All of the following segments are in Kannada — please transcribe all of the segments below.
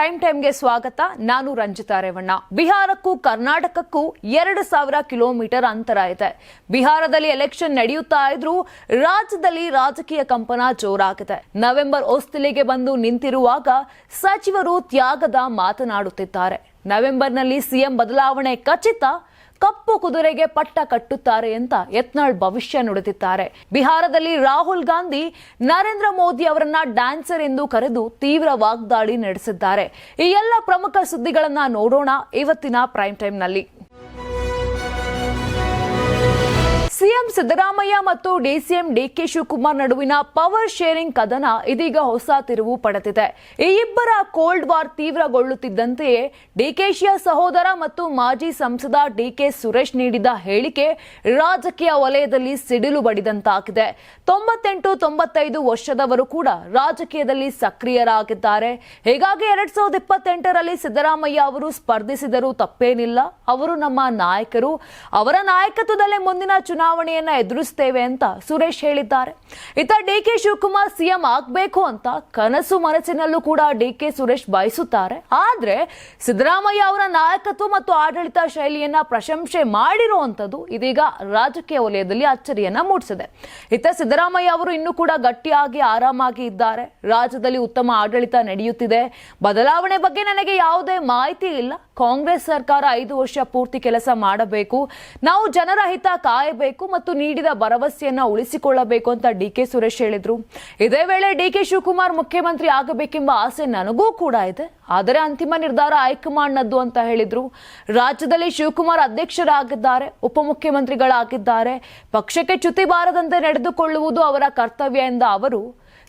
ಪ್ರೈಮ್ ಟೈಮ್ಗೆ ಸ್ವಾಗತ. ನಾನು ರಂಜಿತಾ ರೇವಣ್ಣ. ಬಿಹಾರಕ್ಕೂ ಕರ್ನಾಟಕಕ್ಕೂ ಎರಡು ಸಾವಿರ ಕಿಲೋಮೀಟರ್ ಅಂತರ ಇದೆ. ಬಿಹಾರದಲ್ಲಿ ಎಲೆಕ್ಷನ್ ನಡೆಯುತ್ತಾ ಇದ್ರೂ ರಾಜ್ಯದಲ್ಲಿ ರಾಜಕೀಯ ಕಂಪನ ಜೋರಾಗಿದೆ. ನವೆಂಬರ್ ಹೊಸ್ತಿಲಿಗೆ ಬಂದು ನಿಂತಿರುವಾಗ ಸಚಿವರು ತ್ಯಾಗದ ಮಾತನಾಡುತ್ತಿದ್ದಾರೆ. ನವೆಂಬರ್ನಲ್ಲಿ ಸಿಎಂ ಬದಲಾವಣೆ ಖಚಿತ. ಕಪ್ಪು ಕುದುರೆಗೆ ಪಟ್ಟ ಕಟ್ಟುತ್ತಾರೆ ಅಂತ ಯತ್ನಾಳ್ ಭವಿಷ್ಯ ನುಡಿದಿದ್ದಾರೆ. ಬಿಹಾರದಲ್ಲಿ ರಾಹುಲ್ ಗಾಂಧಿ, ನರೇಂದ್ರ ಮೋದಿ ಅವರನ್ನ ಡ್ಯಾನ್ಸರ್ ಎಂದು ಕರೆದು ತೀವ್ರ ವಾಗ್ದಾಳಿ ನಡೆಸಿದ್ದಾರೆ. ಈ ಎಲ್ಲ ಪ್ರಮುಖ ಸುದ್ದಿಗಳನ್ನ ನೋಡೋಣ ಇವತ್ತಿನ ಪ್ರೈಮ್ ಟೈಮ್ನಲ್ಲಿ. ಸಿಎಂ ಸಿದ್ದರಾಮಯ್ಯ ಮತ್ತು ಡಿಸಿಎಂ ಡಿಕೆ ಶಿವಕುಮಾರ್ ನಡುವಿನ ಪವರ್ ಶೇರಿಂಗ್ ಕದನ ಇದೀಗ ಹೊಸ ತಿರುವು ಪಡೆದಿದೆ. ಈ ಇಬ್ಬರ ಕೋಲ್ಡ್ ವಾರ್ ತೀವ್ರಗೊಳ್ಳುತ್ತಿದ್ದಂತೆಯೇ ಡಿಕೆಶಿಯ ಸಹೋದರ ಮತ್ತು ಮಾಜಿ ಸಂಸದ ಡಿಕೆ ಸುರೇಶ್ ನೀಡಿದ ಹೇಳಿಕೆ ರಾಜಕೀಯ ವಲಯದಲ್ಲಿ ಸಿಡಿಲು ಬಡಿದಂತಾಗಿದೆ. ತೊಂಬತ್ತೆಂಟು, ತೊಂಬತ್ತೈದು ವರ್ಷದವರು ಕೂಡ ರಾಜಕೀಯದಲ್ಲಿ ಸಕ್ರಿಯರಾಗಿದ್ದಾರೆ. ಹೀಗಾಗಿ ಎರಡ್ ಸಾವಿರದ ಇಪ್ಪತ್ತೆಂಟರಲ್ಲಿ ಸಿದ್ದರಾಮಯ್ಯ ಅವರು ಸ್ಪರ್ಧಿಸಿದರೂ ತಪ್ಪೇನಿಲ್ಲ. ಅವರು ನಮ್ಮ ನಾಯಕರು. ಅವರ ನಾಯಕತ್ವದಲ್ಲೇ ಮುಂದಿನ ಚುನಾವಣೆಯನ್ನ ಎದುರಿಸ್ತೇವೆ ಅಂತ ಸುರೇಶ್ ಹೇಳಿದ್ದಾರೆ. ಇತ್ತ ಡಿಕೆ ಶಿವಕುಮಾರ್ ಸಿಎಂ ಆಗ್ಬೇಕು ಅಂತ ಕನಸು ಮನಸ್ಸಿನಲ್ಲೂ ಕೂಡ ಡಿಕೆ ಸುರೇಶ್ ಬಯಸುತ್ತಾರೆ. ಆದ್ರೆ ಸಿದ್ದರಾಮಯ್ಯ ಅವರ ನಾಯಕತ್ವ ಮತ್ತು ಆಡಳಿತ ಶೈಲಿಯನ್ನ ಪ್ರಶಂಸೆ ಮಾಡಿರುವಂತದ್ದು ಇದೀಗ ರಾಜಕೀಯ ವಲಯದಲ್ಲಿ ಅಚ್ಚರಿಯನ್ನ ಮೂಡಿಸಿದೆ. ಇತ್ತ ಸಿದ್ದರಾಮಯ್ಯ ಅವರು ಇನ್ನೂ ಕೂಡ ಗಟ್ಟಿಯಾಗಿ ಆರಾಮಾಗಿ ಇದ್ದಾರೆ. ರಾಜ್ಯದಲ್ಲಿ ಉತ್ತಮ ಆಡಳಿತ ನಡೆಯುತ್ತಿದೆ. ಬದಲಾವಣೆ ಬಗ್ಗೆ ನನಗೆ ಯಾವುದೇ ಮಾಹಿತಿ ಇಲ್ಲ. ಕಾಂಗ್ರೆಸ್ ಸರ್ಕಾರ ಐದು ವರ್ಷ ಪೂರ್ತಿ ಕೆಲಸ ಮಾಡಬೇಕು. ನಾವು ಜನರ ಹಿತ ಕಾಯಬೇಕು ಮತ್ತು ನೀಡಿದ ಭರವಸೆಯನ್ನ ಉಳಿಸಿಕೊಳ್ಳಬೇಕು ಅಂತ ಡಿ ಕೆ ಸುರೇಶ್ ಹೇಳಿದ್ರು. ಇದೇ ವೇಳೆ ಡಿ ಕೆ ಶಿವಕುಮಾರ್ ಮುಖ್ಯಮಂತ್ರಿ ಆಗಬೇಕೆಂಬ ಆಸೆ ನನಗೂ ಕೂಡ ಇದೆ. ಆದರೆ ಅಂತಿಮ ನಿರ್ಧಾರ ಹೈಕಮಾಂಡ್ನದ್ದು ಅಂತ ಹೇಳಿದ್ರು. ರಾಜ್ಯದಲ್ಲಿ ಶಿವಕುಮಾರ್ ಅಧ್ಯಕ್ಷರಾಗಿದ್ದಾರೆ, ಉಪಮುಖ್ಯಮಂತ್ರಿಗಳಾಗಿದ್ದಾರೆ. ಪಕ್ಷಕ್ಕೆ ಚ್ಯುತಿ ಬಾರದಂತೆ ನಡೆದುಕೊಳ್ಳುವುದು ಅವರ ಕರ್ತವ್ಯ ಎಂದ ಅವರು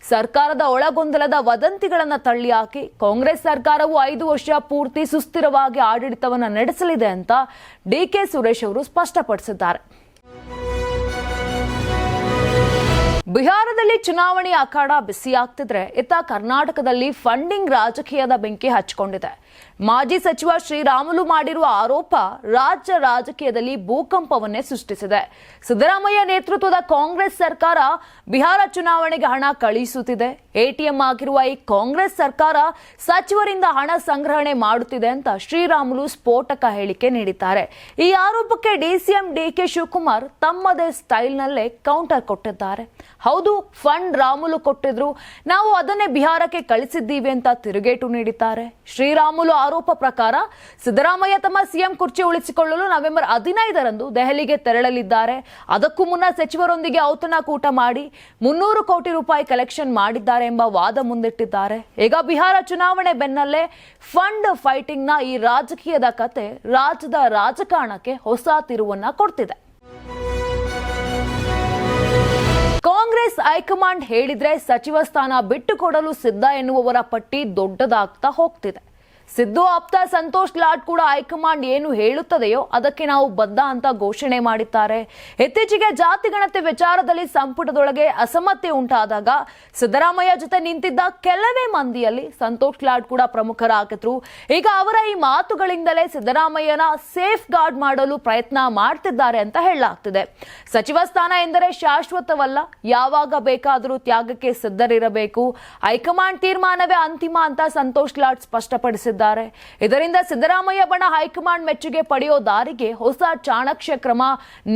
ಸರ್ಕಾರದ ಒಳಗೊಂದಲದ ವದಂತಿಗಳನ್ನು ತಳ್ಳಿಹಾಕಿ ಕಾಂಗ್ರೆಸ್ ಸರ್ಕಾರವು ಐದು ವರ್ಷ ಪೂರ್ತಿ ಸುಸ್ಥಿರವಾಗಿ ಆಡಳಿತವನ್ನು ನಡೆಸಲಿದೆ ಅಂತ ಡಿಕೆ ಸುರೇಶ್ ಅವರು ಸ್ಪಷ್ಟಪಡಿಸಿದ್ದಾರೆ. ಬಿಹಾರದಲ್ಲಿ ಚುನಾವಣೆ ಅಖಾಡ ಬಿಸಿಯಾಗ್ತಿದ್ರೆ ಇತ್ತ ಕರ್ನಾಟಕದಲ್ಲಿ ಫಂಡಿಂಗ್ ರಾಜಕೀಯದ ಬೆಂಕಿ ಹಚ್ಕೊಂಡಿದೆ. ಮಾಜಿ ಸಚಿವ ಶ್ರೀರಾಮುಲು ಮಾಡಿರುವ ಆರೋಪ ರಾಜ್ಯ ರಾಜಕೀಯದಲ್ಲಿ ಭೂಕಂಪವನ್ನೇ ಸೃಷ್ಟಿಸಿದೆ. ಸಿದ್ದರಾಮಯ್ಯ ನೇತೃತ್ವದ ಕಾಂಗ್ರೆಸ್ ಸರ್ಕಾರ ಬಿಹಾರ ಚುನಾವಣೆಗೆ ಹಣ ಕಳುಹಿಸುತ್ತಿದೆ. ಎಟಿಎಂ ಆಗಿರುವ ಈ ಕಾಂಗ್ರೆಸ್ ಸರ್ಕಾರ ಸಚಿವರಿಂದ ಹಣ ಸಂಗ್ರಹಣೆ ಮಾಡುತ್ತಿದೆ ಅಂತ ಶ್ರೀರಾಮುಲು ಸ್ಫೋಟಕ ಹೇಳಿಕೆ ನೀಡಿದ್ದಾರೆ. ಈ ಆರೋಪಕ್ಕೆ ಡಿಸಿಎಂ ಡಿಕೆ ಶಿವಕುಮಾರ್ ತಮ್ಮದೇ ಸ್ಟೈಲ್ನಲ್ಲೇ ಕೌಂಟರ್ ಕೊಟ್ಟಿದ್ದಾರೆ. ಹೌದು, ಫಂಡ್ ರಾಮುಲು ಕೊಟ್ಟಿದ್ರು. ನಾವು ಅದನ್ನೇ ಬಿಹಾರಕ್ಕೆ ಕಳಿಸಿದ್ದೀವಿ ಅಂತ ತಿರುಗೇಟು ನೀಡಿದ್ದಾರೆ. ಶ್ರೀರಾಮುಲು ಆರೋಪ ಪ್ರಕಾರ ಸಿದ್ದರಾಮಯ್ಯ ತಮ್ಮ ಸಿಎಂ ಕುರ್ಚಿ ಉಳಿಸಿಕೊಳ್ಳಲು ನವೆಂಬರ್ ಹದಿನೈದರಂದು ದೆಹಲಿಗೆ ತೆರಳಲಿದ್ದಾರೆ. ಅದಕ್ಕೂ ಮುನ್ನ ಸಚಿವರೊಂದಿಗೆ ಔತಣಕೂಟ ಮಾಡಿ ಮುನ್ನೂರು ಕೋಟಿ ರೂಪಾಯಿ ಕಲೆಕ್ಷನ್ ಮಾಡಿದ್ದಾರೆ ಎಂಬ ವಾದ ಮುಂದಿಟ್ಟಿದ್ದಾರೆ. ಈಗ ಬಿಹಾರ ಚುನಾವಣೆ ಬೆನ್ನಲ್ಲೇ ಫಂಡ್ ಫೈಟಿಂಗ್ನ ಈ ರಾಜಕೀಯದ ಕತೆ ರಾಜ್ಯದ ರಾಜಕಾರಣಕ್ಕೆ ಹೊಸ ತಿರುವನ್ನ ಕೊಡ್ತಿದೆ. ಕಾಂಗ್ರೆಸ್ ಹೈಕಮಾಂಡ್ ಹೇಳಿದ್ರೆ ಸಚಿವ ಸ್ಥಾನ ಬಿಟ್ಟುಕೊಡಲು ಸಿದ್ಧ ಎನ್ನುವವರ ಪಟ್ಟಿ ದೊಡ್ಡದಾಗ್ತಾ ಹೋಗ್ತಿದೆ. ಸಿದ್ದು ಆಪ್ತ ಸಂತೋಷ್ ಲಾಡ್ ಕೂಡ ಹೈಕಮಾಂಡ್ ಏನು ಹೇಳುತ್ತದೆಯೋ ಅದಕ್ಕೆ ನಾವು ಬದ್ಧ ಅಂತ ಘೋಷಣೆ ಮಾಡಿದ್ದಾರೆ. ಇತ್ತೀಚೆಗೆ ಜಾತಿ ಗಣತಿ ವಿಚಾರದಲ್ಲಿ ಸಂಪುಟದೊಳಗೆ ಅಸಮ್ಮತಿ ಉಂಟಾದಾಗ ಸಿದ್ದರಾಮಯ್ಯ ಜೊತೆ ನಿಂತಿದ್ದ ಕೆಲವೇ ಮಂದಿಯಲ್ಲಿ ಸಂತೋಷ್ ಲಾಡ್ ಕೂಡ ಪ್ರಮುಖರಾಗಿದ್ರು. ಈಗ ಅವರ ಈ ಮಾತುಗಳಿಂದಲೇ ಸಿದ್ದರಾಮಯ್ಯನ ಸೇಫ್ ಗಾರ್ಡ್ ಮಾಡಲು ಪ್ರಯತ್ನ ಮಾಡ್ತಿದ್ದಾರೆ ಅಂತ ಹೇಳಲಾಗ್ತಿದೆ. ಸಚಿವ ಸ್ಥಾನ ಎಂದರೆ ಶಾಶ್ವತವಲ್ಲ, ಯಾವಾಗ ಬೇಕಾದರೂ ತ್ಯಾಗಕ್ಕೆ ಸಿದ್ಧರಿರಬೇಕು. ಹೈಕಮಾಂಡ್ ತೀರ್ಮಾನವೇ ಅಂತಿಮ ಅಂತ ಸಂತೋಷ್ ಲಾಡ್ ಸ್ಪಷ್ಟಪಡಿಸಿದ್ದಾರೆ. ಇದರಿಂದ ಸಿದ್ದರಾಮಯ್ಯ ಬಣ ಹೈಕಮಾಂಡ್ ಮೆಚ್ಚುಗೆ ಪಡೆಯೋ ದಾರಿಗೆ ಹೊಸ ಚಾಣಕ್ಯ ಕ್ರಮ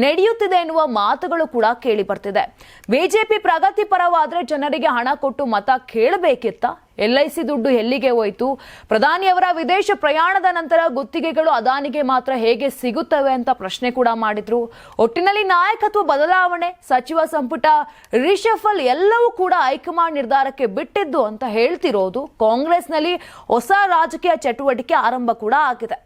ನಡೆಯುತ್ತಿದೆ ಎನ್ನುವ ಮಾತುಗಳು ಕೂಡ ಕೇಳಿ ಬರ್ತಿದೆ. ಬಿಜೆಪಿ ಪ್ರಗತಿ ಪರವಾದ್ರೆ ಜನರಿಗೆ ಹಣ ಕೊಟ್ಟು ಮತ ಕೇಳಬೇಕಿತ್ತ ಎಲ್ಐಸಿ ದುಡ್ಡು ಎಲ್ಲಿಗೆ ಹೋಯಿತು? ಪ್ರಧಾನಿಯವರ ವಿದೇಶ ಪ್ರಯಾಣದ ನಂತರ ಗುತ್ತಿಗೆಗಳು ಅದಾನಿಗೆ ಮಾತ್ರ ಹೇಗೆ ಸಿಗುತ್ತವೆ ಅಂತ ಪ್ರಶ್ನೆ ಕೂಡ ಮಾಡಿದ್ರು. ಒಟ್ಟಿನಲ್ಲಿ ನಾಯಕತ್ವ ಬದಲಾವಣೆ, ಸಚಿವ ಸಂಪುಟ ರಿಷಫಲ್ ಎಲ್ಲವೂ ಕೂಡ ಹೈಕಮಾಂಡ್ ನಿರ್ಧಾರಕ್ಕೆ ಬಿಟ್ಟಿದ್ದು ಅಂತ ಹೇಳ್ತಿರೋದು. ಕಾಂಗ್ರೆಸ್ನಲ್ಲಿ ಹೊಸ ರಾಜಕೀಯ ಚಟುವಟಿಕೆ ಆರಂಭ ಕೂಡ ಆಗಿದೆ.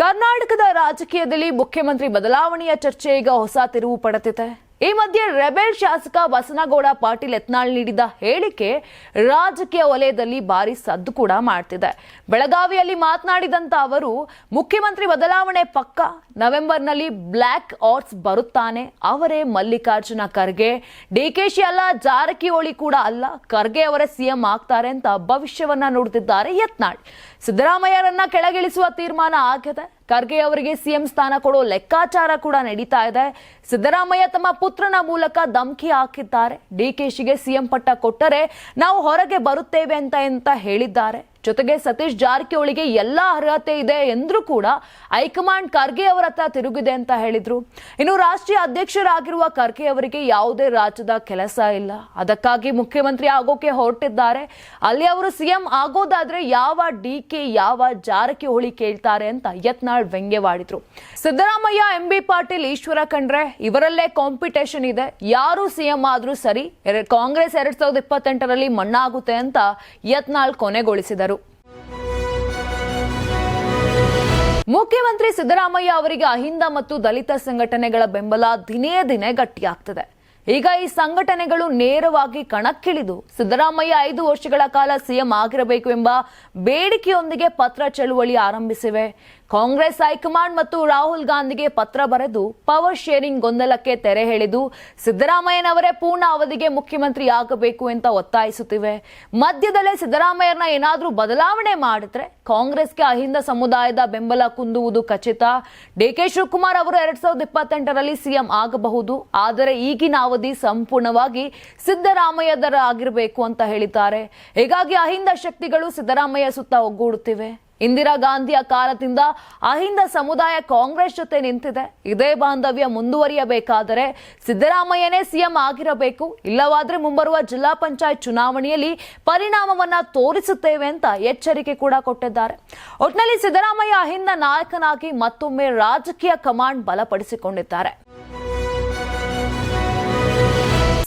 ಕರ್ನಾಟಕದ ರಾಜಕೀಯದಲ್ಲಿ ಮುಖ್ಯಮಂತ್ರಿ ಬದಲಾವಣೆಯ ಚರ್ಚೆ ಈಗ ಹೊಸ ತಿರುವು ಪಡೆದಿದೆ. ಈ ಮಧ್ಯೆ ರೆಬೆಲ್ ಶಾಸಕ ಬಸನಗೌಡ ಪಾಟೀಲ್ ಯತ್ನಾಳ್ ನೀಡಿದ ಹೇಳಿಕೆ ರಾಜಕೀಯ ವಲಯದಲ್ಲಿ ಭಾರಿ ಸದ್ದು ಕೂಡ ಮಾಡ್ತಿದೆ. ಬೆಳಗಾವಿಯಲ್ಲಿ ಮಾತನಾಡಿದಂತ ಅವರು, ಮುಖ್ಯಮಂತ್ರಿ ಬದಲಾವಣೆ ಪಕ್ಕ ನವೆಂಬರ್ನಲ್ಲಿ ಬ್ಲ್ಯಾಕ್ ಆರ್ಟ್ಸ್ ಬರುತ್ತಾನೆ. ಅವರೇ ಮಲ್ಲಿಕಾರ್ಜುನ ಖರ್ಗೆ. ಡಿಕೆಶಿ ಅಲ್ಲ, ಜಾರಕಿಹೊಳಿ ಕೂಡ ಅಲ್ಲ. ಖರ್ಗೆ ಅವರೇ ಸಿಎಂ ಆಗ್ತಾರೆ ಅಂತ ಭವಿಷ್ಯವನ್ನ ನೋಡುತ್ತಿದ್ದಾರೆ ಯತ್ನಾಳ್. ಸಿದ್ದರಾಮಯ್ಯರನ್ನ ಕೆಳಗಿಳಿಸುವ ತೀರ್ಮಾನ ಆಗಿದೆ ಖರ್ಗೆ ಅವರಿಗೆ ಸಿಎಂ ಸ್ಥಾನ ಕೊಡೋ ಲೆಕ್ಕಾಚಾರ ಕೂಡ ನಡೀತಾ ಇದೆ. ಸಿದ್ದರಾಮಯ್ಯ ತಮ್ಮ ಪುತ್ರನ ಮೂಲಕ ಧಮಕಿ ಹಾಕಿದ್ದಾರೆ. ಡಿಕೆಶಿಗೆ ಸಿಎಂ ಪಟ್ಟ ಕೊಟ್ಟರೆ ನಾವು ಹೊರಗೆ ಬರುತ್ತೇವೆ ಅಂತ ಅಂತ ಹೇಳಿದ್ದಾರೆ. ಜೊತೆಗೆ ಸತೀಶ್ ಜಾರಕಿಹೊಳಿಗೆ ಎಲ್ಲ ಅರ್ಹತೆ ಇದೆ ಎಂದ್ರೂ ಕೂಡ ಹೈಕಮಾಂಡ್ ಖರ್ಗೆ ಅವರ ಹತ್ರ ತಿರುಗಿದೆ ಅಂತ ಹೇಳಿದ್ರು. ಇನ್ನು ರಾಷ್ಟ್ರೀಯ ಅಧ್ಯಕ್ಷರಾಗಿರುವ ಖರ್ಗೆ ಅವರಿಗೆ ಯಾವುದೇ ರಾಜ್ಯದ ಕೆಲಸ ಇಲ್ಲ. ಅದಕ್ಕಾಗಿ ಮುಖ್ಯಮಂತ್ರಿ ಆಗೋಕೆ ಹೊರಟಿದ್ದಾರೆ. ಅಲ್ಲಿ ಅವರು ಸಿಎಂ ಆಗೋದಾದ್ರೆ ಯಾವ ಡಿ ಕೆ, ಯಾವ ಜಾರಕಿಹೊಳಿ ಕೇಳ್ತಾರೆ ಅಂತ ಯತ್ನಾಳ್ ವ್ಯಂಗ್ಯವಾಡಿದ್ರು. ಸಿದ್ದರಾಮಯ್ಯ, ಎಂ ಬಿ ಪಾಟೀಲ್, ಈಶ್ವರ ಕಂಡ್ರೆ ಇವರಲ್ಲೇ ಕಾಂಪಿಟೇಷನ್ ಇದೆ. ಯಾರು ಸಿಎಂ ಆದ್ರೂ ಸರಿ, ಕಾಂಗ್ರೆಸ್ ಎರಡ್ ಸಾವಿರದ ಇಪ್ಪತ್ತೆಂಟರಲ್ಲಿ ಮಣ್ಣಾಗುತ್ತೆ ಅಂತ ಯತ್ನಾಳ್ ಕೊನೆಗೊಳಿಸಿದರು. ಮುಖ್ಯಮಂತ್ರಿ ಸಿದ್ದರಾಮಯ್ಯ ಅವರಿಗೆ ಅಹಿಂದ ಮತ್ತು ದಲಿತ ಸಂಘಟನೆಗಳ ಬೆಂಬಲ ದಿನೇ ದಿನೇ ಗಟ್ಟಿಯಾಗ್ತದೆ. ಈಗ ಈ ಸಂಘಟನೆಗಳು ನೇರವಾಗಿ ಕಣಕ್ಕಿಳಿದು ಸಿದ್ದರಾಮಯ್ಯ ಐದು ವರ್ಷಗಳ ಕಾಲ ಸಿಎಂ ಆಗಿರಬೇಕು ಎಂಬ ಬೇಡಿಕೆಯೊಂದಿಗೆ ಪತ್ರ ಚಳುವಳಿ ಆರಂಭಿಸಿವೆ. ಕಾಂಗ್ರೆಸ್ ಹೈಕಮಾಂಡ್ ಮತ್ತು ರಾಹುಲ್ ಗಾಂಧಿಗೆ ಪತ್ರ ಬರೆದು ಪವರ್ ಶೇರಿಂಗ್ ಗೊಂದಲಕ್ಕೆ ತೆರೆ ಎಳೆದು ಸಿದ್ದರಾಮಯ್ಯನವರೇ ಪೂರ್ಣ ಅವಧಿಗೆ ಮುಖ್ಯಮಂತ್ರಿ ಆಗಬೇಕು ಅಂತ ಒತ್ತಾಯಿಸುತ್ತಿವೆ. ಮಧ್ಯದಲ್ಲೇ ಸಿದ್ದರಾಮಯ್ಯನ ಏನಾದರೂ ಬದಲಾವಣೆ ಮಾಡಿದ್ರೆ ಕಾಂಗ್ರೆಸ್ಗೆ ಅಹಿಂದ ಸಮುದಾಯದ ಬೆಂಬಲ ಕುಂದುವುದು ಖಚಿತ. ಡಿಕೆ ಶಿವಕುಮಾರ್ ಅವರು ಎರಡ್ ಸಾವಿರದ ಇಪ್ಪತ್ತೆಂಟರಲ್ಲಿ ಸಿಎಂ ಆಗಬಹುದು, ಆದರೆ ಈಗಿನ ಅವಧಿ ಸಂಪೂರ್ಣವಾಗಿ ಸಿದ್ದರಾಮಯ್ಯದರ ಆಗಿರಬೇಕು ಅಂತ ಹೇಳಿದ್ದಾರೆ. ಹೀಗಾಗಿ ಅಹಿಂದ ಶಕ್ತಿಗಳು ಸಿದ್ದರಾಮಯ್ಯ ಸುತ್ತ ಒಗ್ಗೂಡುತ್ತಿವೆ. ಇಂದಿರಾ ಗಾಂಧಿಯ ಕಾಲದಿಂದ ಅಹಿಂದ ಸಮುದಾಯ ಕಾಂಗ್ರೆಸ್ ಜೊತೆ ನಿಂತಿದೆ. ಇದೇ ಬಾಂಧವ್ಯ ಮುಂದುವರಿಯಬೇಕಾದರೆ ಸಿದ್ದರಾಮಯ್ಯನೇ ಸಿಎಂ ಆಗಿರಬೇಕು. ಇಲ್ಲವಾದ್ರೆ ಮುಂಬರುವ ಜಿಲ್ಲಾ ಪಂಚಾಯತ್ ಚುನಾವಣೆಯಲ್ಲಿ ಪರಿಣಾಮವನ್ನ ತೋರಿಸುತ್ತೇವೆ ಅಂತ ಎಚ್ಚರಿಕೆ ಕೂಡ ಕೊಟ್ಟಿದ್ದಾರೆ. ಒಟ್ನಲ್ಲಿ ಸಿದ್ದರಾಮಯ್ಯ ಅಹಿಂದ ನಾಯಕನಾಗಿ ಮತ್ತೊಮ್ಮೆ ರಾಜಕೀಯ ಕಮಾಂಡ್ ಬಲಪಡಿಸಿಕೊಂಡಿದ್ದಾರೆ.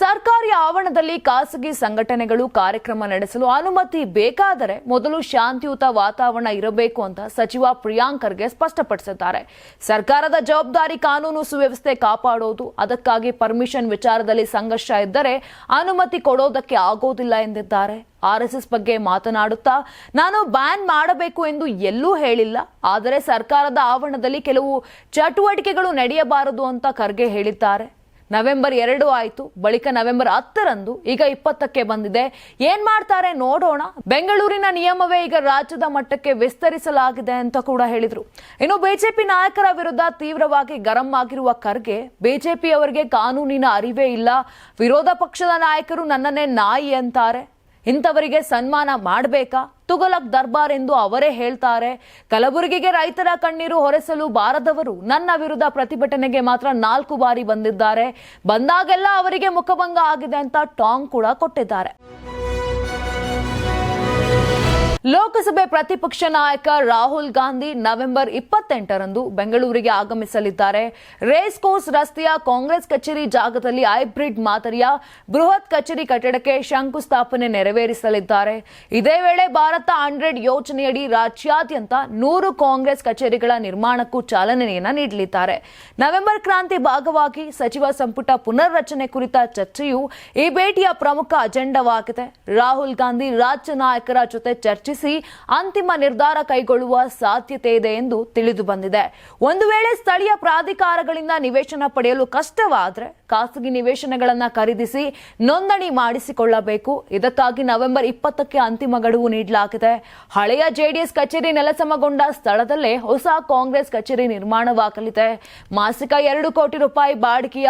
ಸರ್ಕಾರಿ ಆವರಣದಲ್ಲಿ ಖಾಸಗಿ ಸಂಘಟನೆಗಳು ಕಾರ್ಯಕ್ರಮ ನಡೆಸಲು ಅನುಮತಿ ಬೇಕಾದರೆ ಮೊದಲು ಶಾಂತಿಯುತ ವಾತಾವರಣ ಇರಬೇಕು ಅಂತ ಸಚಿವ ಪ್ರಿಯಾಂಕರ್ಗೆ ಸ್ಪಷ್ಟಪಡಿಸಿದ್ದಾರೆ. ಸರ್ಕಾರದ ಜವಾಬ್ದಾರಿ ಕಾನೂನು ಸುವ್ಯವಸ್ಥೆ ಕಾಪಾಡೋದು, ಅದಕ್ಕಾಗಿ ಪರ್ಮಿಷನ್ ವಿಚಾರದಲ್ಲಿ ಸಂಘರ್ಷ ಇದ್ದರೆ ಅನುಮತಿ ಕೊಡೋದಕ್ಕೆ ಆಗೋದಿಲ್ಲ ಎಂದಿದ್ದಾರೆ. ಆರ್ಎಸ್ಎಸ್ ಬಗ್ಗೆ ಮಾತನಾಡುತ್ತಾ, ನಾನು ಬ್ಯಾನ್ ಮಾಡಬೇಕು ಎಂದು ಎಲ್ಲೂ ಹೇಳಿಲ್ಲ, ಆದರೆ ಸರ್ಕಾರದ ಆವರಣದಲ್ಲಿ ಕೆಲವು ಚಟುವಟಿಕೆಗಳು ನಡೆಯಬಾರದು ಅಂತ ಖರ್ಗೆ ಹೇಳಿದ್ದಾರೆ. ನವೆಂಬರ್ ಎರಡು ಆಯಿತು, ಬಳಿಕ ನವೆಂಬರ್ ಹತ್ತರಂದು ಈಗ ಇಪ್ಪತ್ತಕ್ಕೆ ಬಂದಿದೆ. ಏನ್ ಮಾಡ್ತಾರೆ ನೋಡೋಣ. ಬೆಂಗಳೂರಿನ ನಿಯಮವೇ ಈಗ ರಾಜ್ಯದ ಮಟ್ಟಕ್ಕೆ ವಿಸ್ತರಿಸಲಾಗಿದೆ ಅಂತ ಕೂಡ ಹೇಳಿದ್ರು. ಇನ್ನು ಬಿಜೆಪಿ ನಾಯಕರ ವಿರುದ್ಧ ತೀವ್ರವಾಗಿ ಗರಂ ಆಗಿರುವ ಖರ್ಗೆ ಬಿಜೆಪಿ ಅವರಿಗೆ ಕಾನೂನಿನ ಅರಿವೇ ಇಲ್ಲ. ವಿರೋಧ ಪಕ್ಷದ ನಾಯಕರು ನನ್ನನ್ನೇ ನಾಯಿ ಅಂತಾರೆ. ಇಂಥವರಿಗೆ ಸನ್ಮಾನ ಮಾಡಬೇಕಾ? ತುಗಲಕ್ ದರ್ಬಾರ್ ಎಂದು ಅವರೇ ಹೇಳ್ತಾರೆ. ಕಲಬುರಗಿಗೆ ರೈತರ ಕಣ್ಣೀರು ಹೊರೆಸಲು ಬಾರದವರು ನನ್ನ ವಿರುದ್ಧ ಪ್ರತಿಭಟನೆಗೆ ಮಾತ್ರ ನಾಲ್ಕು ಬಾರಿ ಬಂದಿದ್ದಾರೆ. ಬಂದಾಗೆಲ್ಲ ಅವರಿಗೆ ಮುಖಭಂಗ ಆಗಿದೆ ಅಂತ ಟಾಂಗ್ ಕೂಡ ಕೊಟ್ಟಿದ್ದಾರೆ. ಲೋಕಸಭೆ ಪ್ರತಿಪಕ್ಷ ನಾಯಕ ರಾಹುಲ್ ಗಾಂಧಿ ನವೆಂಬರ್ ಇಪ್ಪತ್ತೆಂಟರಂದು ಬೆಂಗಳೂರಿಗೆ ಆಗಮಿಸಲಿದ್ದಾರೆ. ರೇಸ್ ಕೋರ್ಸ್ ರಸ್ತೆಯ ಕಾಂಗ್ರೆಸ್ ಕಚೇರಿ ಜಾಗದಲ್ಲಿ ಹೈಬ್ರಿಡ್ ಮಾದರಿಯ ಬೃಹತ್ ಕಚೇರಿ ಕಟ್ಟಡಕ್ಕೆ ಶಂಕುಸ್ಥಾಪನೆ ನೆರವೇರಿಸಲಿದ್ದಾರೆ. ಇದೇ ವೇಳೆ ಭಾರತ ಹಂಡ್ರೆಡ್ ಯೋಜನೆಯಡಿ ರಾಜ್ಯಾದ್ಯಂತ ನೂರು ಕಾಂಗ್ರೆಸ್ ಕಚೇರಿಗಳ ನಿರ್ಮಾಣಕ್ಕೂ ಚಾಲನೆಯನ್ನು ನೀಡಲಿದ್ದಾರೆ. ನವೆಂಬರ್ ಕ್ರಾಂತಿ ಭಾಗವಾಗಿ ಸಚಿವ ಸಂಪುಟ ಪುನರ್ರಚನೆ ಕುರಿತ ಚರ್ಚೆಯು ಈ ಭೇಟಿಯ ಪ್ರಮುಖ ಅಜೆಂಡವಾಗಿದೆ. ರಾಹುಲ್ ಗಾಂಧಿ ರಾಜ್ಯ ನಾಯಕರ ಜೊತೆ ಚರ್ಚಿಸಿ ಅಂತಿಮ ನಿರ್ಧಾರ ಕೈಗೊಳ್ಳುವ ಸಾಧ್ಯತೆ ಇದೆ ಎಂದು ತಿಳಿದು ಬಂದಿದೆ. ಒಂದು ವೇಳೆ ಸ್ಥಳೀಯ ಪ್ರಾಧಿಕಾರಗಳಿಂದ ನಿವೇಶನ ಪಡೆಯಲು ಕಷ್ಟವಾದರೆ ಖಾಸಗಿ ನಿವೇಶನಗಳನ್ನ ಖರೀದಿಸಿ ನೋಂದಣಿ ಮಾಡಿಸಿಕೊಳ್ಳಬೇಕು. ಇದಕ್ಕಾಗಿ ನವೆಂಬರ್ ಇಪ್ಪತ್ತಕ್ಕೆ ಅಂತಿಮ ಗಡುವು ನೀಡಲಾಗಿದೆ. ಹಳೆಯ ಜೆಡಿಎಸ್ ಕಚೇರಿ ನೆಲಸಮಗೊಂಡ ಸ್ಥಳದಲ್ಲೇ ಹೊಸ ಕಾಂಗ್ರೆಸ್ ಕಚೇರಿ ನಿರ್ಮಾಣವಾಗಲಿದೆ. ಮಾಸಿಕ ಎರಡು ಕೋಟಿ ರೂಪಾಯಿ ಬಾಡಿಗೆಯ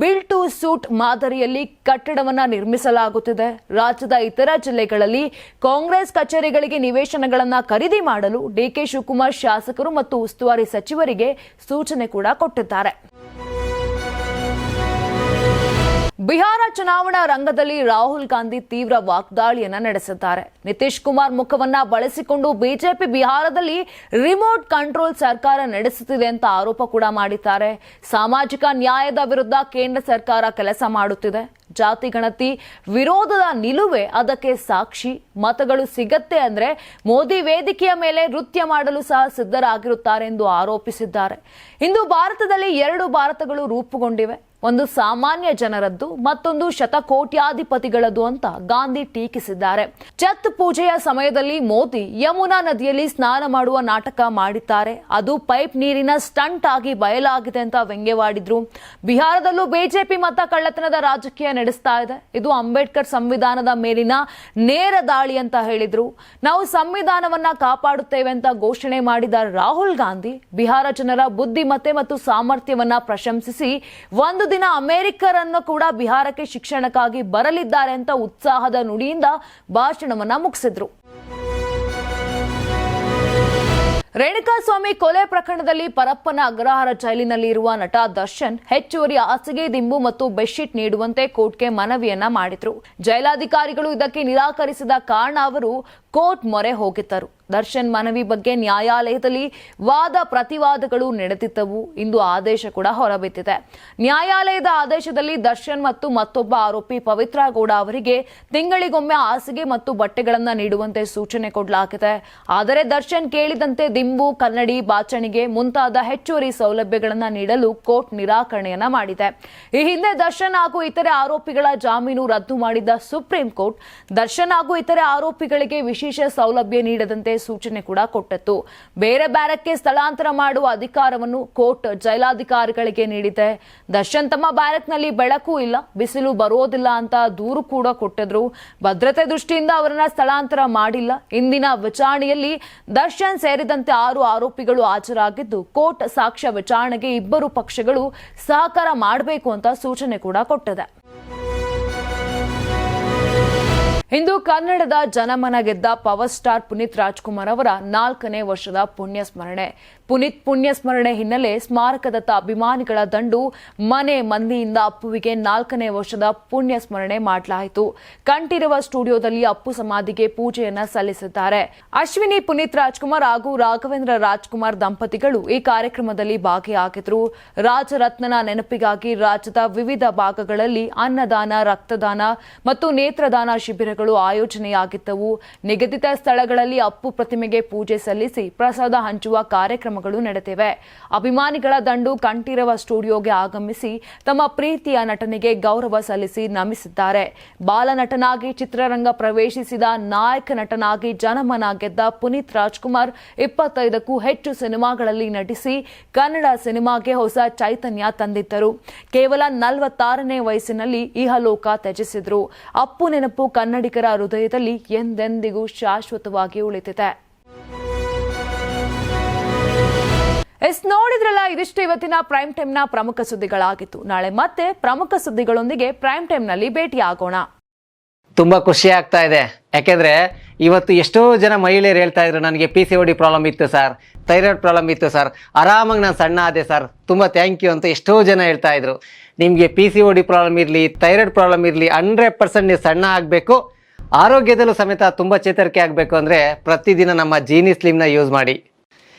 ಬಿಲ್ ಟು ಸೂಟ್ ಮಾದರಿಯಲ್ಲಿ ಕಟ್ಟಡವನ್ನ ನಿರ್ಮಿಸಲಾಗುತ್ತಿದೆ. ರಾಜ್ಯದ ಇತರ ಜಿಲ್ಲೆಗಳಲ್ಲಿ ಕಾಂಗ್ರೆಸ್ ಕಚೇರಿಗಳಿಗೆ ನಿವೇಶನಗಳನ್ನ ಖರೀದಿ ಮಾಡಲು ಡಿಕೆ ಶಿವಕುಮಾರ್ ಶಾಸಕರು ಮತ್ತು ಉಸ್ತುವಾರಿ ಸಚಿವರಿಗೆ ಸೂಚನೆ ಕೂಡ ಕೊಟ್ಟಿದ್ದಾರೆ. ಬಿಹಾರ ಚುನಾವಣಾ ರಂಗದಲ್ಲಿ ರಾಹುಲ್ ಗಾಂಧಿ ತೀವ್ರ ವಾಗ್ದಾಳಿಯನ್ನ ನಡೆಸಿದ್ದಾರೆ. ನಿತೀಶ್ ಕುಮಾರ್ ಮುಖವನ್ನ ಬಳಸಿಕೊಂಡು ಬಿಜೆಪಿ ಬಿಹಾರದಲ್ಲಿ ರಿಮೋಟ್ ಕಂಟ್ರೋಲ್ ಸರ್ಕಾರ ನಡೆಸುತ್ತಿದೆ ಅಂತ ಆರೋಪ ಕೂಡ ಮಾಡಿದ್ದಾರೆ. ಸಾಮಾಜಿಕ ನ್ಯಾಯದ ವಿರುದ್ಧ ಕೇಂದ್ರ ಸರ್ಕಾರ ಕೆಲಸ ಮಾಡುತ್ತಿದೆ. ಜಾತಿ ಗಣತಿ ವಿರೋಧದ ನಿಲುವೆ ಅದಕ್ಕೆ ಸಾಕ್ಷಿ. ಮತಗಳು ಸಿಗತ್ತೆ ಅಂದ್ರೆ ಮೋದಿ ವೇದಿಕೆಯ ಮೇಲೆ ನೃತ್ಯ ಮಾಡಲು ಸಹ ಸಿದ್ಧರಾಗಿರುತ್ತಾರೆ ಎಂದು ಆರೋಪಿಸಿದ್ದಾರೆ. ಇಂದು ಭಾರತದಲ್ಲಿ ಎರಡು ಭಾರತಗಳು ರೂಪುಗೊಂಡಿವೆ. ಒಂದು ಸಾಮಾನ್ಯ ಜನರದ್ದು ಮತ್ತೊಂದು ಶತಕೋಟ್ಯಾಧಿಪತಿಗಳದ್ದು ಅಂತ ಗಾಂಧಿ ಟೀಕಿಸಿದ್ದಾರೆ. ಛತ್ ಪೂಜೆಯ ಸಮಯದಲ್ಲಿ ಮೋದಿ ಯಮುನಾ ನದಿಯಲ್ಲಿ ಸ್ನಾನ ಮಾಡುವ ನಾಟಕ ಮಾಡಿದ್ದಾರೆ. ಅದು ಪೈಪ್ ನೀರಿನ ಸ್ಟಂಟ್ ಆಗಿ ಬಯಲಾಗಿದೆ ಅಂತ ವ್ಯಂಗ್ಯವಾಡಿದ್ರು. ಬಿಹಾರದಲ್ಲೂ ಬಿಜೆಪಿ ಮತ ಕಳ್ಳತನದ ರಾಜಕೀಯ ನಡೆಸ್ತಾ ಇದೆ. ಇದು ಅಂಬೇಡ್ಕರ್ ಸಂವಿಧಾನದ ಮೇಲಿನ ನೇರ ದಾಳಿ ಅಂತ ಹೇಳಿದ್ರು. ನಾವು ಸಂವಿಧಾನವನ್ನ ಕಾಪಾಡುತ್ತೇವೆ ಅಂತ ಘೋಷಣೆ ಮಾಡಿದ ರಾಹುಲ್ ಗಾಂಧಿ ಬಿಹಾರ ಜನರ ಬುದ್ಧಿಮತ್ತೆ ಮತ್ತು ಸಾಮರ್ಥ್ಯವನ್ನ ಪ್ರಶಂಸಿಸಿ ಒಂದು ದಿನ ಅಮೆರಿಕರನ್ನು ಕೂಡ ಬಿಹಾರಕ್ಕೆ ಶಿಕ್ಷಣಕ್ಕಾಗಿ ಬರಲಿದ್ದಾರೆ ಅಂತ ಉತ್ಸಾಹದ ನುಡಿಯಿಂದ ಭಾಷಣವನ್ನ ಮುಗಿಸಿದ್ರು. ರೇಣುಕಾಸ್ವಾಮಿ ಕೊಲೆ ಪ್ರಕರಣದಲ್ಲಿ ಪರಪ್ಪನ ಅಗ್ರಹಾರ ಜೈಲಿನಲ್ಲಿ ಇರುವ ನಟ ದರ್ಶನ್ ಹೆಚ್ಚುವರಿ ಹಾಸಿಗೆ, ದಿಂಬು ಮತ್ತು ಬೆಡ್ಶೀಟ್ ನೀಡುವಂತೆ ಕೋರ್ಟ್ಗೆ ಮನವಿಯನ್ನ ಮಾಡಿದ್ರು. ಜೈಲಾಧಿಕಾರಿಗಳು ಇದಕ್ಕೆ ನಿರಾಕರಿಸಿದ ಕಾರಣ ಅವರು ಕೋರ್ಟ್ ಮೊರೆ ಹೋಗಿದ್ದರು. ದರ್ಶನ್ ಮನವಿ ಬಗ್ಗೆ ನ್ಯಾಯಾಲಯದಲ್ಲಿ ವಾದ ಪ್ರತಿವಾದಗಳು ನಡೆದಿದ್ದವು. ಇಂದು ಆದೇಶ ಕೂಡ ಹೊರಬಿದ್ದಿದೆ. ನ್ಯಾಯಾಲಯದ ಆದೇಶದಲ್ಲಿ ದರ್ಶನ್ ಮತ್ತು ಮತ್ತೊಬ್ಬ ಆರೋಪಿ ಪವಿತ್ರ ಗೌಡ ಅವರಿಗೆ ತಿಂಗಳಿಗೊಮ್ಮೆ ಹಾಸಿಗೆ ಮತ್ತು ಬಟ್ಟೆಗಳನ್ನ ನೀಡುವಂತೆ ಸೂಚನೆ ಕೊಡಲಾಗಿದೆ. ಆದರೆ ದರ್ಶನ್ ಕೇಳಿದಂತೆ ದಿಂಬು, ಕನ್ನಡಿ, ಬಾಚಣಿಗೆ ಮುಂತಾದ ಹೆಚ್ಚುವರಿ ಸೌಲಭ್ಯಗಳನ್ನು ನೀಡಲು ಕೋರ್ಟ್ ನಿರಾಕರಣೆಯನ್ನ ಮಾಡಿದೆ. ಈ ಹಿಂದೆ ದರ್ಶನ್ ಹಾಗೂ ಇತರೆ ಆರೋಪಿಗಳ ಜಾಮೀನು ರದ್ದು ಮಾಡಿದ್ದ ಸುಪ್ರೀಂ ಕೋರ್ಟ್, ದರ್ಶನ್ ಹಾಗೂ ಇತರೆ ಆರೋಪಿಗಳಿಗೆ ವಿಶೇಷ ಸೌಲಭ್ಯ ನೀಡದಂತೆ ಸೂಚನೆ ಕೂಡ ಕೊಟ್ಟಿತ್ತು. ಬೇರೆ ಬ್ಯಾರಕ್ಗೆ ಸ್ಥಳಾಂತರ ಮಾಡುವ ಅಧಿಕಾರವನ್ನು ಕೋರ್ಟ್ ಜೈಲಾಧಿಕಾರಿಗಳಿಗೆ ನೀಡಿದೆ. ದರ್ಶನ್ ತಮ್ಮ ಬ್ಯಾರಕ್ನಲ್ಲಿ ಬೆಳಕು ಇಲ್ಲ, ಬಿಸಿಲು ಬರೋದಿಲ್ಲ ಅಂತ ದೂರು ಕೂಡ ಕೊಟ್ಟಿದ್ರು. ಭದ್ರತೆ ದೃಷ್ಟಿಯಿಂದ ಅವರನ್ನ ಸ್ಥಳಾಂತರ ಮಾಡಿಲ್ಲ. ಇಂದಿನ ವಿಚಾರಣೆಯಲ್ಲಿ ದರ್ಶನ್ ಸೇರಿದಂತೆ ಆರು ಆರೋಪಿಗಳು ಹಾಜರಾಗಿದ್ದು, ಕೋರ್ಟ್ ಸಾಕ್ಷ್ಯ ವಿಚಾರಣೆಗೆ ಇಬ್ಬರು ಪಕ್ಷಗಳು ಸಹಕಾರ ಮಾಡಬೇಕು ಅಂತ ಸೂಚನೆ ಕೂಡ ಕೊಟ್ಟಿದೆ. ಇಂದು ಕನ್ನಡದ ಜನಮನ ಗೆದ್ದ ಪವರ್ ಸ್ಟಾರ್ ಪುನೀತ್ ರಾಜ್ಕುಮಾರ್ ಅವರ ನಾಲ್ಕನೇ ವರ್ಷದ ಪುಣ್ಯ ಸ್ಮರಣೆ ಪುನೀತ್ ಪುಣ್ಯ ಸ್ಮರಣೆ ಹಿನ್ನೆಲೆ ಸ್ಮಾರಕದತ್ತ ಅಭಿಮಾನಿಗಳ ದಂಡು ಮನೆ ಮಂದಿಯಿಂದ ಅಪ್ಪುವಿಗೆ ನಾಲ್ಕನೇ ವರ್ಷದ ಪುಣ್ಯ ಸ್ಮರಣೆ ಮಾಡಲಾಯಿತು. ಕಂಠಿರುವ ಸ್ಟುಡಿಯೋದಲ್ಲಿ ಅಪ್ಪು ಸಮಾಧಿಗೆ ಪೂಜೆಯನ್ನ ಸಲ್ಲಿಸಿದ್ದಾರೆ. ಅಶ್ವಿನಿ, ಪುನೀತ್ ರಾಜ್ಕುಮಾರ್ ಹಾಗೂ ರಾಘವೇಂದ್ರ ರಾಜ್ಕುಮಾರ್ ದಂಪತಿಗಳು ಈ ಕಾರ್ಯಕ್ರಮದಲ್ಲಿ ಭಾಗಿಯಾಗಿದ್ರು. ರಾಜರತ್ನನ ನೆನಪಿಗಾಗಿ ರಾಜ್ಯದ ವಿವಿಧ ಭಾಗಗಳಲ್ಲಿ ಅನ್ನದಾನ, ರಕ್ತದಾನ ಮತ್ತು ನೇತ್ರದಾನ ಶಿಬಿರಗಳು ಆಯೋಜನೆಯಾಗಿದ್ದವು. ನಿಗದಿತ ಸ್ಥಳಗಳಲ್ಲಿ ಅಪ್ಪು ಪ್ರತಿಮೆಗೆ ಪೂಜೆ ಸಲ್ಲಿಸಿ ಪ್ರಸಾದ ಹಂಚುವ ಕಾರ್ಯಕ್ರಮಗಳು ನಡೆದಿವೆ. ಅಭಿಮಾನಿಗಳ ದಂಡು ಕಂಠೀರವ ಸ್ಟುಡಿಯೋಗೆ ಆಗಮಿಸಿ ತಮ್ಮ ಪ್ರೀತಿಯ ನಟನೆಗೆ ಗೌರವ ಸಲ್ಲಿಸಿ ನಮಿಸಿದ್ದಾರೆ. ಬಾಲನಟನಾಗಿ ಚಿತ್ರರಂಗ ಪ್ರವೇಶಿಸಿದ ನಾಯಕ ನಟನಾಗಿ ಜನಮನ ಗೆದ್ದ ಪುನೀತ್ ರಾಜ್ಕುಮಾರ್ ಇಪ್ಪತ್ತೈದಕ್ಕೂ ಹೆಚ್ಚು ಸಿನಿಮಾಗಳಲ್ಲಿ ನಟಿಸಿ ಕನ್ನಡ ಸಿನಿಮಾಗೆ ಹೊಸ ಚೈತನ್ಯ ತಂದಿದ್ದರು. ಕೇವಲ ನಲವತ್ತಾರನೇ ವಯಸ್ಸಿನಲ್ಲಿ ಇಹಲೋಕ ತ್ಯಜಿಸಿದ್ರು. ಅಪ್ಪು ನೆನಪು ಕನ್ನಡಿಗರ ಹೃದಯದಲ್ಲಿ ಎಂದೆಂದಿಗೂ ಶಾಶ್ವತವಾಗಿ ಉಳಿದಿದೆ. ಎಸ್ ನೋಡಿದ್ರಲ್ಲ, ಇದಿಷ್ಟು ಇವತ್ತಿನ ಪ್ರೈಮ್ ಟೈಮ್ನ ಪ್ರಮುಖ ಸುದ್ದಿಗಳಾಗಿತ್ತು. ನಾಳೆ ಮತ್ತೆ ಪ್ರಮುಖ ಸುದ್ದಿಗಳೊಂದಿಗೆ ಪ್ರೈಮ್ ಟೈಮ್ನಲ್ಲಿ ಭೇಟಿಯಾಗೋಣ. ತುಂಬಾ ಖುಷಿ ಆಗ್ತಾ ಇದೆ. ಯಾಕೆಂದ್ರೆ ಇವತ್ತು ಎಷ್ಟೋ ಜನ ಮಹಿಳೆಯರು ಹೇಳ್ತಾ ಇದ್ರು, ನನಗೆ ಪಿ ಸಿ ಡಿ ಪ್ರಾಬ್ಲಮ್ ಇತ್ತು ಸರ್ ಥೈರಾಯ್ಡ್ ಪ್ರಾಬ್ಲಮ್ ಇತ್ತು ಸರ್ ಆರಾಮಾಗಿ ನಾನು ಸಣ್ಣ ಆದೆ ಸರ್ ತುಂಬ ಥ್ಯಾಂಕ್ ಯು ಅಂತ ಎಷ್ಟೋ ಜನ ಹೇಳ್ತಾ ಇದ್ರು. ನಿಮಗೆ ಪಿ ಸಿ ಡಿ ಪ್ರಾಬ್ಲಮ್ ಇರಲಿ ಥೈರಾಯ್ಡ್ ಪ್ರಾಬ್ಲಮ್ ಇರಲಿ ಹಂಡ್ರೆಡ್ ಪರ್ಸೆಂಟ್ ನೀವು ಸಣ್ಣ ಆಗಬೇಕು. ಆರೋಗ್ಯದಲ್ಲೂ ಸಮೇತ ತುಂಬ ಚೇತರಿಕೆ ಆಗಬೇಕು ಅಂದರೆ ಪ್ರತಿದಿನ ನಮ್ಮ ಜೀನಿ ಸ್ಲಿಮ್ನ ಯೂಸ್ ಮಾಡಿ.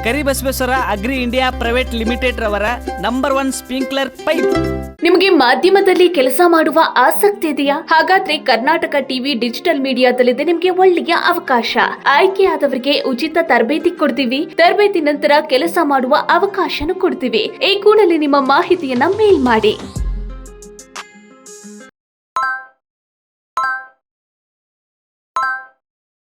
Karibasaveshwara agri India private limited ರವರ ನಂಬರ್ ಒನ್ ಸ್ಪ್ರಿಂಕ್ಲರ್ ಪೈಪ್. ನಿಮಗೆ ಮಾಧ್ಯಮದಲ್ಲಿ ಕೆಲಸ ಮಾಡುವ ಆಸಕ್ತಿ ಇದೆಯಾ? ಹಾಗಾದ್ರೆ ಕರ್ನಾಟಕ ಟಿವಿ ಡಿಜಿಟಲ್ ಮೀಡಿಯಾದಲ್ಲಿದೆ ನಿಮಗೆ ಒಳ್ಳೆಯ ಅವಕಾಶ. ಆಯ್ಕೆಯಾದವರಿಗೆ ಉಚಿತ ತರಬೇತಿ ಕೊಡ್ತೀವಿ. ತರಬೇತಿ ನಂತರ ಕೆಲಸ ಮಾಡುವ ಅವಕಾಶನೂ ಕೊಡ್ತೀವಿ. ಈ ಕೂಡಲೇ ನಿಮ್ಮ ಮಾಹಿತಿಯನ್ನ ಮೇಲ್ ಮಾಡಿ.